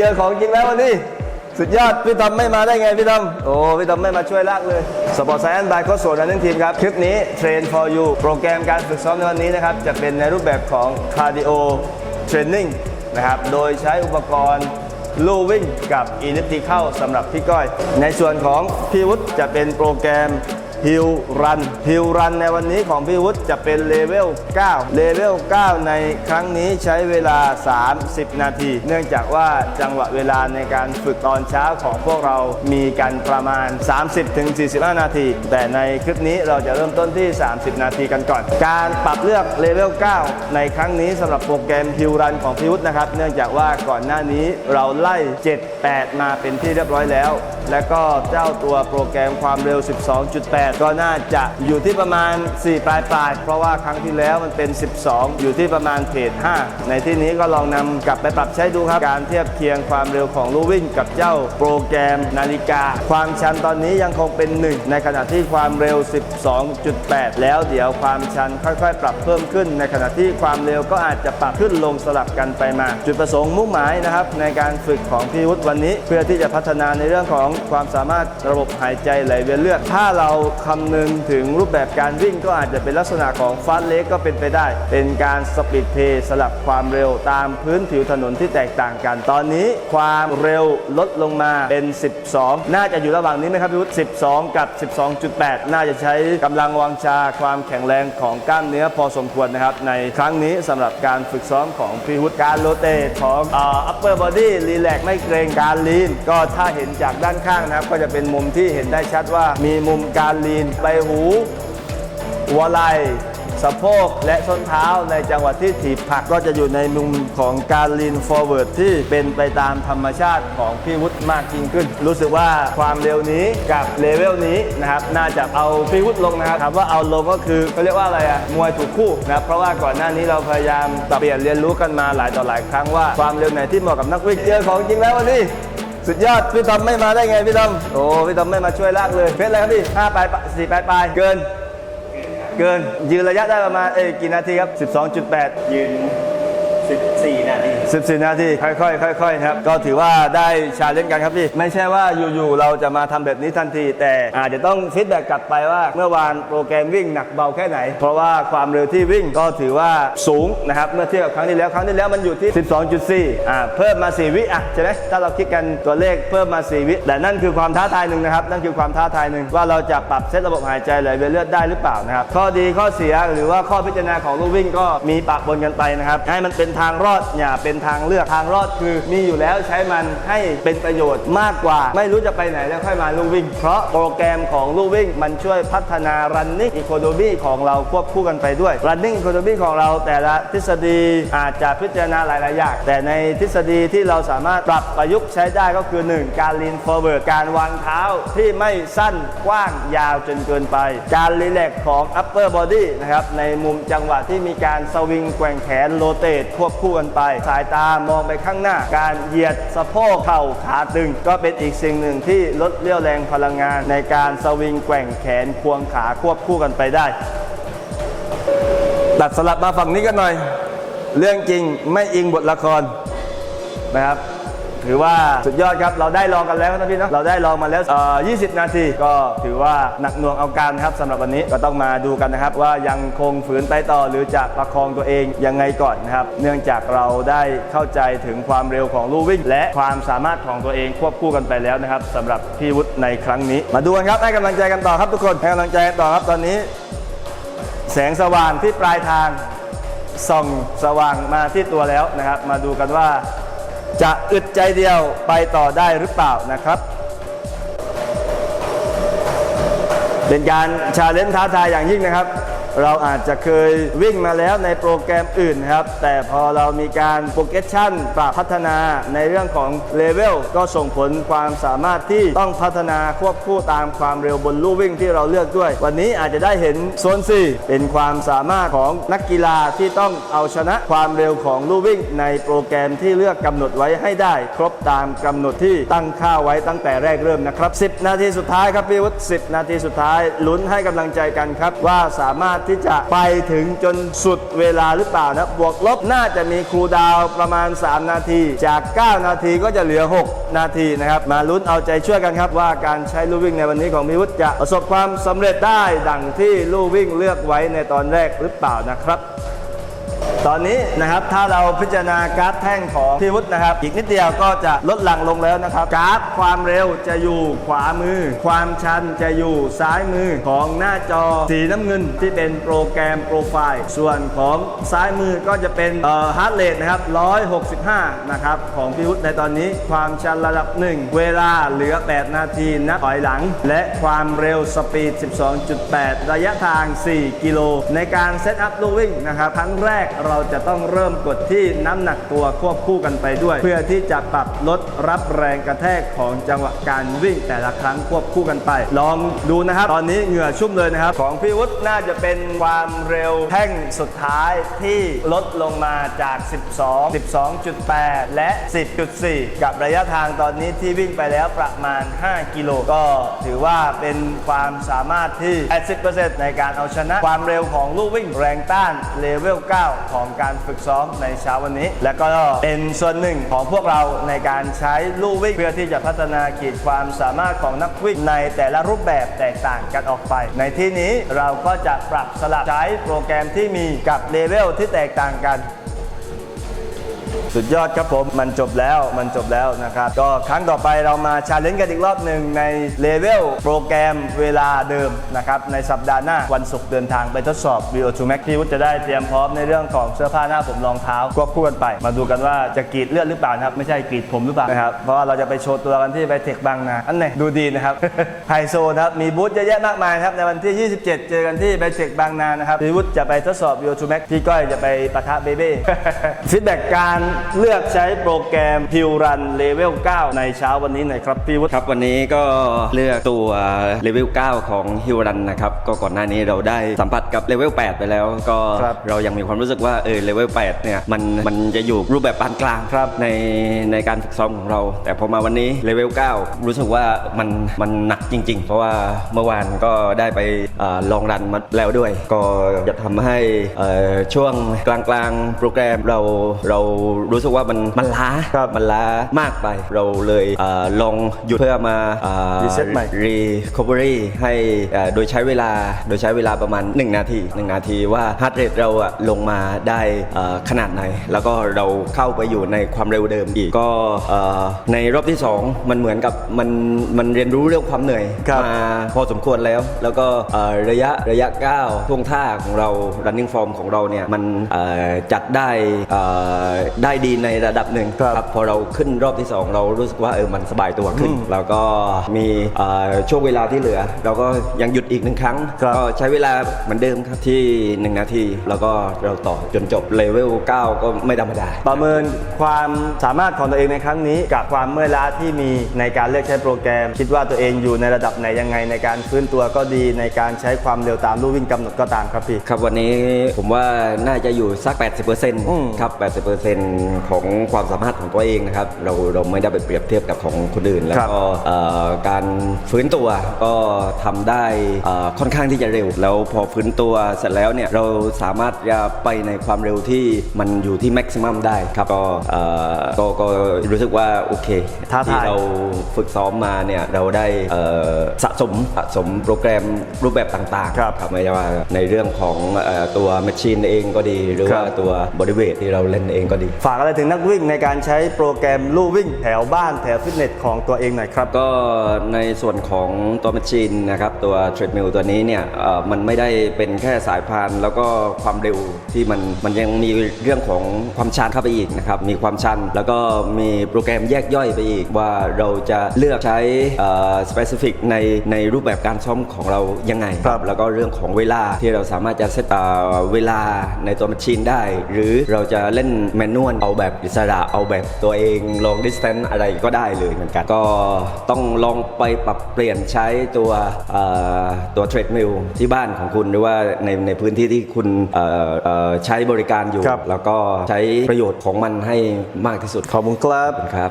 เจอของจริงแล้ววันนี้ สุดยอดพี่ทอมไม่มาได้ไงพี่ทอมโอ้พี่ทอมไม่มาช่วยลากเลยสปอร์ตไซแอนบายโคชโซนันทีมครับ คลิปนี้ Train for you โปรแกรมการฝึกซ้อมในวันนี้นะครับ จะเป็นในรูปแบบของ cardio training นะครับ โดยใช้อุปกรณ์ลู่วิ่งกับ e l i p t i c a l สำหรับพี่ก้อย ในส่วนของพี่วุฒิจะเป็นโปรแกรม Hill Run Hill Run ในวันนี้ของพี่วุฒิจะเป็นเลเวล 9 เลเวล 9 ในครั้งนี้ใช้เวลา 30 นาที เนื่องจากว่าจังหวะเวลาในการฝึกตอนเช้าของพวกเรามีกันประมาณ 30-45 นาที แต่ในคลิปนี้เราจะเริ่มต้นที่ 30 นาทีกันก่อน การปรับเลือกเลเวล 9 ในครั้งนี้สำหรับโปรแกรม Hill Run ของพี่วุฒินะครับ เนื่องจากว่าก่อนหน้านี้เราไล่ 7-8 มาเป็นที่เรียบร้อยแล้วและก็เจ้าตัวโปรแกรมความเร็ว 12.8 ก็น่าจะอยู่ที่ประมาณ 4 ปลายปลายเพราะว่าครั้งที่แล้วมันเป็น 12 อยู่ที่ประมาณเพจ5ในที่นี้ก็ลองนำกลับไปปรับใช้ดูครับ การเทียบเคียงความเร็วของลู่วิ่งกับเจ้าโปรแกรมนาฬิกา ความชันตอนนี้ยังคงเป็น 1 ในขณะที่ความเร็ว 12.8 แล้วเดี๋ยวความชันค่อยๆ ปรับเพิ่มขึ้น ในขณะที่ความเร็วก็อาจจะปรับขึ้นลงสลับกันไปมา จุดประสงค์มุ่งหมายนะครับในการฝึกของพี่วุฒิวันนี้เพื่อที่จะพัฒนาในเรื่องของความสามารถระบบหายใจไหลเวียนเลือด ถ้าเราคำนึงถึงรูปแบบการวิ่งก็อาจจะเป็นลักษณะของฟาสเล็กก็เป็นไปได้ เป็นการสปีดเพย์สลับความเร็วตามพื้นผิวถนนที่แตกต่างกัน ตอนนี้ความเร็วลดลงมาเป็น 12 น่าจะอยู่ระหว่างนี้ไหมครับพี่วุฒิ12 กับ 12.8 น่าจะใช้กำลังวังชาความแข็งแรงของกล้ามเนื้อพอสมควรนะครับ ในครั้งนี้สำหรับการฝึกซ้อมของพี่วุฒิการโรเตทของเอ่อ upper body relax ไม่เกรงการลีนก็ถ้าเห็นจากด้านข้างนะครับ ก็จะเป็นมุมที่เห็นได้ชัดว่า มีมุมการลีนใบหูหัวไหล่สะโพกและส้นเท้าในจังหวะที่ถีบผักก็จะอยู่ในมุมของการลีนฟอร์เวิร์ดที่เป็นไปตามธรรมชาติของพี่วุฒิมากยิ่งขึ้น รู้สึกว่าความเร็วนี้กับเลเวลนี้นะครับน่าจะเอาพี่วุฒิลงนะครับถามว่าเอาลงก็คือเขาเรียกว่าอะไรอะมวยถูกคู่นะครับเพราะว่าก่อนหน้านี้เราพยายามปรับเปลี่ยนเรียนรู้กันมาหลายต่อหลายครั้งว่าความเร็วไหนที่เหมาะกับนักวิ่งเจอของจริงแล้ววันนี้ สุดยอดพี่ทอมไม่มาได้ไงพี่ทอมโอ้พี่ทอมไม่มาช่วยลากเลยเพชรอะไรครับพี่ห้าปลายสี่ปลายปลายเกิน เกินยืนระยะได้ประมาณเอ้ยกี่นาทีครับ 12.8 ยืน 14 นาที 14 นาทีค่อยๆค่อยๆนะครับก็ถือว่าได้ชาเลนจ์กันครับพี่ ไม่ใช่ว่าอยู่ๆเราจะมาทำแบบนี้ทันที แต่อาจจะต้องฟีดแบ็กกลับไปว่า เมื่อวานโปรแกรมวิ่งหนักเบาแค่ไหน เพราะว่าความเร็วที่วิ่งก็ถือว่าสูงนะครับเมื่อเทียบกับครั้งที่แล้วครั้งที่แล้วมันอยู่ที่ 12.4อ่าเพิ่มมา 4 วิอะใช่ไหมถ้าเราคิดกันตัวเลขเพิ่มมา 4 วิ แต่นั่นคือความท้าทายหนึ่งนะครับนั่นคือความท้าทายหนึ่งว่าเราจะปรับเซตระบบหายใจไหลเวียนเลือดได้หรือเปล่านะครับข้อดีข้อเสียหรือว่าข้อพิจารณาของลูกวิ่งก็มีปะปนกันไปนะครับให้มันเป็นทางรอดอย่าเป็นทางเลือกทางรอดคือ มีอยู่แล้วใช้มันให้เป็นประโยชน์มากกว่า ไม่รู้จะไปไหนแล้วค่อยมาลูกวิ่ง เพราะโปรแกรมของลูกวิ่ง มันช่วยพัฒนา running economy ของเราควบคู่กันไปด้วย running economy ของเราแต่ละทฤษฎีอาจจะพิจารณาหลาย ๆ อย่าง แต่ในทฤษฎีที่เราสามารถปรับประยุกต์ใช้ได้ก็คือ 1 การ lean forward การวางเท้าที่ไม่สั้นกว้างยาวจนเกินไป การ relax ของ upper body นะครับในมุมจังหวะที่มีการสวิงแกว่งแขนโรเตทควบคู่กันไป สายตามองไปข้างหน้า การเหยียดสะโพกเข่าขาตึง ก็เป็นอีกสิ่งหนึ่งที่ลดเรี่ยวแรงพลังงาน ในการสวิงแกว่งแขนควงขาควบคู่กันไปได้ตัดสลับมาฝั่งนี้กันหน่อย เรื่องจริงไม่อิงบทละครนะครับ ถือว่าสุดยอดครับ เราได้ลองกันแล้วนะพี่เนาะเราได้ลองมาแล้วเอ่อ20 นาที ก็ถือว่าหนักหน่วงเอาการครับสำหรับวันนี้ก็ต้องมาดูกันนะครับ ว่ายังคงฝืนไปต่อหรือจะประคองตัวเองยังไงก่อนนะครับ เนื่องจากเราได้เข้าใจถึงความเร็วของลู่วิ่ง และความสามารถของตัวเองควบคู่กันไปแล้วนะครับสำหรับพี่วุฒิในครั้งนี้ มาดูกันครับให้กำลังใจกันต่อครับทุกคนให้กำลังใจกันต่อครับตอนนี้ แสงสว่างที่ปลายทางส่องสว่างมาที่ตัวแล้วนะครับ มาดูกันว่า จะอึดใจเดียวไปต่อได้หรือเปล่านะครับ เป็นการชาเลนจ์ท้าทายอย่างยิ่งนะครับ เราอาจจะเคยวิ่งมาแล้วในโปรแกรมอื่นครับ แต่พอเรามีการโปรเกรสชั่นปรับพัฒนาในเรื่องของเลเวลก็ส่งผลความสามารถที่ต้องพัฒนาควบคู่ตามความเร็วบนลู่วิ่งที่เราเลือกด้วย วันนี้อาจจะได้เห็นโซน4เป็นความสามารถของนักกีฬาที่ต้องเอาชนะความเร็วของลู่วิ่ง ในโปรแกรมที่เลือกกำหนดไว้ให้ได้ ครบตามกำหนดที่ตั้งค่าไว้ตั้งแต่แรกเริ่มนะครับ 10 นาทีสุดท้ายครับพี่วุฒิ10 นาทีสุดท้ายลุ้นให้กำลังใจกันครับว่าสามารถที่จะไปถึงจนสุดเวลาหรือเปล่านะ บวกลบน่าจะมีครูดาวประมาณ 3 นาที จาก 9 นาทีก็จะเหลือ 6 นาทีนะครับ มาลุ้นเอาใจช่วยกันครับ ว่าการใช้ลู่วิ่งในวันนี้ของมิวุฒิจะประสบความสำเร็จได้ดังที่ลู่วิ่งเลือกไว้ในตอนแรกหรือเปล่านะครับ ตอนนี้นะครับถ้าเราพิจารณากราฟแท่งของพี่วุฒนะครับ อีกนิดเดียวก็จะลดหลั่งลงแล้วนะครับ กราฟความเร็วจะอยู่ขวามือ ความชันจะอยู่ซ้ายมือของหน้าจอสีน้ำเงินที่เป็นโปรแกรมโปรไฟล์ส่วนของซ้ายมือก็จะเป็นฮาร์ดเรทนะครับ165 นะครับ ของพี่วุฒในตอนนี้ความชันระดับ 1 เวลาเหลือ 8 นาทีนับถอยหลัง และความเร็วสปีด 12.8 ระยะทาง 4 กิโล ในการเซตอัพลูวิ่งนะครับครั้งแรกเราเราจะต้องเริ่มกดที่น้ำหนักตัวควบคู่กันไปด้วย เพื่อที่จะปรับลดรับแรงกระแทกของจังหวะการวิ่งแต่ละครั้งควบคู่กันไป ลองดูนะครับ ตอนนี้เหงื่อชุ่มเลยนะครับ ของพี่วุฒิน่าจะเป็นความเร็วแท่งสุดท้ายที่ลดลงมาจาก 12 12.8 และ 10.4 กับระยะทางตอนนี้ที่วิ่งไปแล้วประมาณ 5 กิโลก็ถือว่าเป็นความสามารถที่ 80%ในการเอาชนะ ความเร็วของลูกวิ่งแรงต้านเลเวล 9 ของของการฝึกซ้อมในเช้าวันนี้ และก็เป็นส่วนหนึ่งของพวกเราในการใช้ลู่วิ่งเพื่อที่จะพัฒนาขีดความสามารถของนักวิ่งในแต่ละรูปแบบแตกต่างกันออกไป ในที่นี้เราก็จะปรับสลับใช้โปรแกรมที่มีกับเลเวลที่แตกต่างกัน สุดยอดครับผม มันจบแล้ว มันจบแล้วนะครับ ก็ครั้งต่อไปเรามาชาเลนจ์กันอีกรอบหนึ่งในเลเวลโปรแกรมเวลาเดิมนะครับ ในสัปดาห์หน้าวันศุกร์เดินทางไปทดสอบ VO2 Max ที่วุฒิจะได้เตรียมพร้อมในเรื่องของเสื้อผ้าหน้าผมรองเท้าควบคู่กันไป มาดูกันว่าจะกรีดเลือดหรือเปล่านะครับ ไม่ใช่กรีดผมหรือเปล่านะครับ เพราะว่าเราจะไปโชว์ตัวกันที่ไบเทคบางนา อันไหนดูดีนะครับ ไฮโซนะครับ มีบูธเยอะแยะมากมายนะครับ ในวันที่ 27 เจอกันที่ไบเทคบางนานะครับพี่วุฒิจะไปทดสอบ VO2 Max พี่ก้อยจะไปปะทะเบเบ้ฟีดแบ็กการเลือกใช้โปรแกรมพิวรันเลเวล 9 ในเช้าวันนี้หน่อยครับพี่วุฒิครับวันนี้ก็เลือกตัวเลเวล 9 ของฮิวรันนะครับก็ก่อนหน้านี้เราได้สัมผัสกับเลเวล 8 ไปแล้ว ก็ครับเรายังมีความรู้สึกว่าเออเลเวล 8 เนี่ยมันมันจะอยู่รูปแบบปานกลางครับในในการฝึกซ้อมของเรา แต่พอมาวันนี้เลเวล 9 รู้สึกว่ามันมันหนักจริง ๆ เพราะว่าเมื่อวานก็ได้ไปเออลองรันมาแล้วด้วย ก็จะทำให้เอ่อช่วงกลางๆโปรแกรมเราเรารู้สึกว่ามันมันล้าครับมันล้ามากไป เราเลยเออลองหยุดเพื่อมาเอ่อ Reset ใหม่ recovery ให้เอ่อโดยใช้เวลาโดยใช้เวลาประมาณ 1 นาที 1 นาทีว่า heart rate เราอะลงมาได้เอ่อขนาดไหน แล้วก็เราเข้าไปอยู่ในความเร็วเดิมอีกก็เอ่อในรอบที่ 2 มันเหมือนกับมันมันเรียนรู้เรื่องความเหนื่อยครับ มา พอสมควรแล้วแล้วก็เอ่อระยะระยะก้าวท่วงท่าของเรา running form ของเราเนี่ยมันเอ่อจัดได้เอ่อได้ดีในระดับหนึ่งครับพอเราขึ้นรอบที่ 2 เรารู้สึกว่าเออมันสบายตัวขึ้น แล้วก็มีเอ่อช่วงเวลาที่เหลือ เราก็ยังหยุดอีกหนึ่งครั้งครับก็ใช้เวลาเหมือนเดิมครับที่ 1 นาที แล้วก็เราต่อจนจบเลเวล9ก็ไม่ธรรมดา ประเมินความสามารถของตัวเองในครั้งนี้ กับความเมื่อยล้าที่มีในการเลือกใช้โปรแกรม คิดว่าตัวเองอยู่ในระดับไหนยังไงในการฟื้นตัวก็ดีในการใช้ความเร็วตามลู่วิ่งกำหนดก็ตามครับพี่ครับวันนี้ผมว่าน่าจะอยู่สักอืม80%ครับ80%ของความสามารถของตัวเองนะครับ เราเราไม่ได้ไปเปรียบเทียบกับของคนอื่น แล้วก็เอ่อการฟื้นตัวก็ทำได้เอ่อค่อนข้างที่จะเร็ว แล้วพอฟื้นตัวเสร็จแล้วเนี่ยเราสามารถจะไปในความเร็วที่มันอยู่ที่แม็กซิมัมได้ครับก็เอ่อก็ก็รู้สึกว่าโอเคท้าทาย ที่เราฝึกซ้อมมาเนี่ยเราได้เอ่อสะสมสะสมโปรแกรมรูปแบบต่างๆครับไม่ว่าในเรื่องของเอ่อตัวแมชชีนเองก็ดี หรือครับว่าตัวบริเวณที่เราเล่นเองก็ดี ฝากอะไรถึงนักวิ่งในการใช้โปรแกรมลู่วิ่งแถวบ้านแถวฟิตเนสของตัวเองหน่อยครับ ก็ในส่วนของตัวแมชชีนนะครับตัวเทรดมิลตัวนี้เนี่ยเอ่อมันไม่ได้เป็นแค่สายพานแล้วก็ความเร็วที่มันมันยังมีเรื่องของความชันเข้าไปอีกนะครับมีความชันแล้วก็มีโปรแกรมแยกย่อยไปอีกว่าเราจะเลือกใช้สเปซิฟิกในในรูปแบบการซ้อมของเรายังไงครับแล้วก็เรื่องของเวลาที่เราสามารถจะเซตอ่าเวลาในตัวแมชชีนได้ หรือเราจะเล่นแมนนวลเอาแบบอิสระเอาแบบตัวเองลองดิสแทนอะไรก็ได้เลยเหมือนกัน ก็ต้องลองไปปรับเปลี่ยนใช้ตัวเอ่อตัวเทรดมิลที่บ้านของคุณหรือว่าในในพื้นที่ที่คุณเอ่อเอ่อใช้บริการอยู่ครับแล้วก็ใช้ประโยชน์ของมันให้มากที่สุดขอบคุณครับครับ